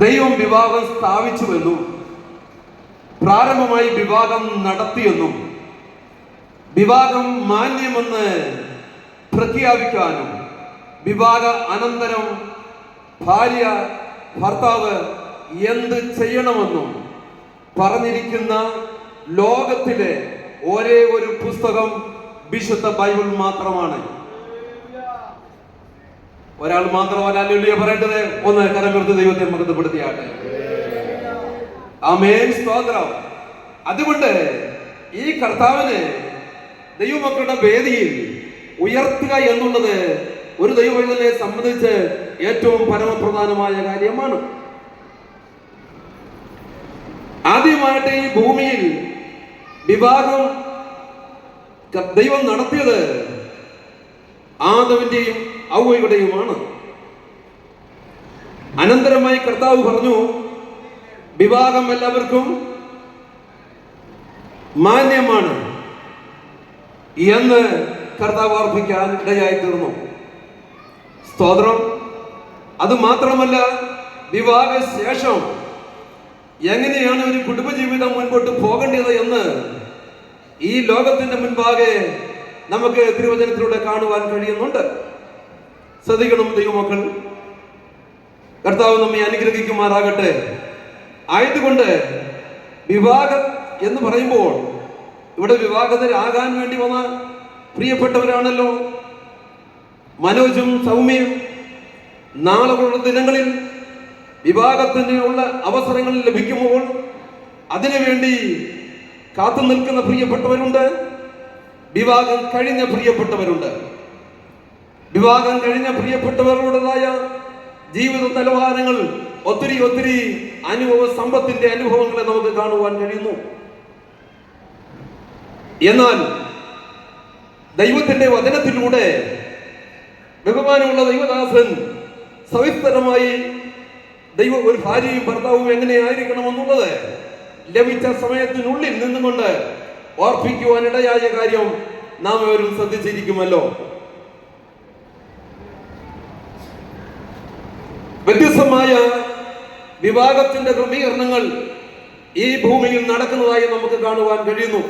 ദൈവം വിവാഹം സ്ഥാപിച്ചുവെന്നും പ്രാരംഭമായി വിവാഹം നടത്തിയെന്നും വിവാഹം മാന്യമെന്ന് പ്രഖ്യാപിക്കാനും വിവാഹ അനന്തരം ഭാര്യ ഭർത്താവ് എന്ത് ചെയ്യണമെന്നും പറഞ്ഞിരിക്കുന്ന ലോകത്തിലെ ഒരേ ഒരു പുസ്തകം വിശുദ്ധ ബൈബിൾ മാത്രമാണ്. ഒരാൾ അല്ലെ പറയേണ്ടത്. ഒന്ന് കരമുർത്ത് ദൈവത്തെ മകത്തപ്പെടുത്തിയാട്ടെ ആമേൻ. സ്തോത്രം. അതുകൊണ്ട് ഈ കർത്താവിന് ദൈവമക്കളുടെ വേദിയിൽ ഉയർത്തുക എന്നുള്ളത് ഒരു ദൈവങ്ങളെ സംബന്ധിച്ച് ഏറ്റവും പരമപ്രധാനമായ കാര്യമാണ്. ആദ്യമായിട്ട് ഈ ഭൂമിയിൽ വിവാഹം ദൈവം നടത്തിയത് ആദവിന്റെയും ഔവയുടെയുമാണ് അനന്തരമായി കർത്താവ് പറഞ്ഞു വിവാഹം എല്ലാവർക്കും മാന്യമാണ്. എന്ന് കർത്താവ് ഓർപ്പിക്കാൻ ഇടയായി തീർന്നു. സ്തോത്രം. അത് മാത്രമല്ല വിവാഹ ശേഷം എങ്ങനെയാണ് ഒരു കുടുംബജീവിതം മുൻപോട്ട് പോകേണ്ടത് എന്ന് ഈ ലോകത്തിന്റെ മുൻപാകെ നമുക്ക് തിരുവചനത്തിലൂടെ കാണുവാൻ കഴിയുന്നുണ്ട്. ശ്രദ്ധിക്കണം ദൈവമക്കൾ കർത്താവ് നമ്മെ അനുഗ്രഹിക്കുമാറാകട്ടെ. ആയതുകൊണ്ട് വിവാഹം എന്ന് പറയുമ്പോൾ ഇവിടെ വിവാഹത്തിലാകാൻ വേണ്ടി വന്ന പ്രിയപ്പെട്ടവരാണല്ലോ. മനോജും സൗമ്യയും നാളെയുള്ള ദിനങ്ങളിൽ വിവാഹത്തിനുള്ള അവസരങ്ങൾ ലഭിക്കുമ്പോൾ അതിനുവേണ്ടി കാത്തു നിൽക്കുന്ന പ്രിയപ്പെട്ടവരുണ്ട്. വിവാഹം കഴിഞ്ഞ പ്രിയപ്പെട്ടവരുണ്ട്. വിവാഹം കഴിഞ്ഞ പ്രിയപ്പെട്ടവരോടുള്ള ജീവിത നിലവാരങ്ങൾ ഒത്തിരി ഒത്തിരി അനുഭവ സമ്പത്തിന്റെ അനുഭവങ്ങളെ നമുക്ക് കാണുവാൻ കഴിയുന്നു. എന്നാൽ ദൈവത്തിന്റെ വചനത്തിലൂടെ ബഹുമാനമുള്ള ദൈവദാസൻ സവിസ്തരമായി ദൈവ ഒരു ഭാര്യയും ഭർത്താവും എങ്ങനെയായിരിക്കണമെന്നുള്ളത് ലഭിച്ച സമയത്തിനുള്ളിൽ നിന്നുകൊണ്ട് ഓർപ്പിക്കുവാനിടയായ കാര്യം നാം അവരും ശ്രദ്ധിച്ചിരിക്കുമല്ലോ. വ്യത്യസ്തമായ വിവാഹത്തിന്റെ ക്രമീകരണങ്ങൾ ഈ ഭൂമിയിൽ നടക്കുന്നതായി നമുക്ക് കാണുവാൻ കഴിയുന്നു.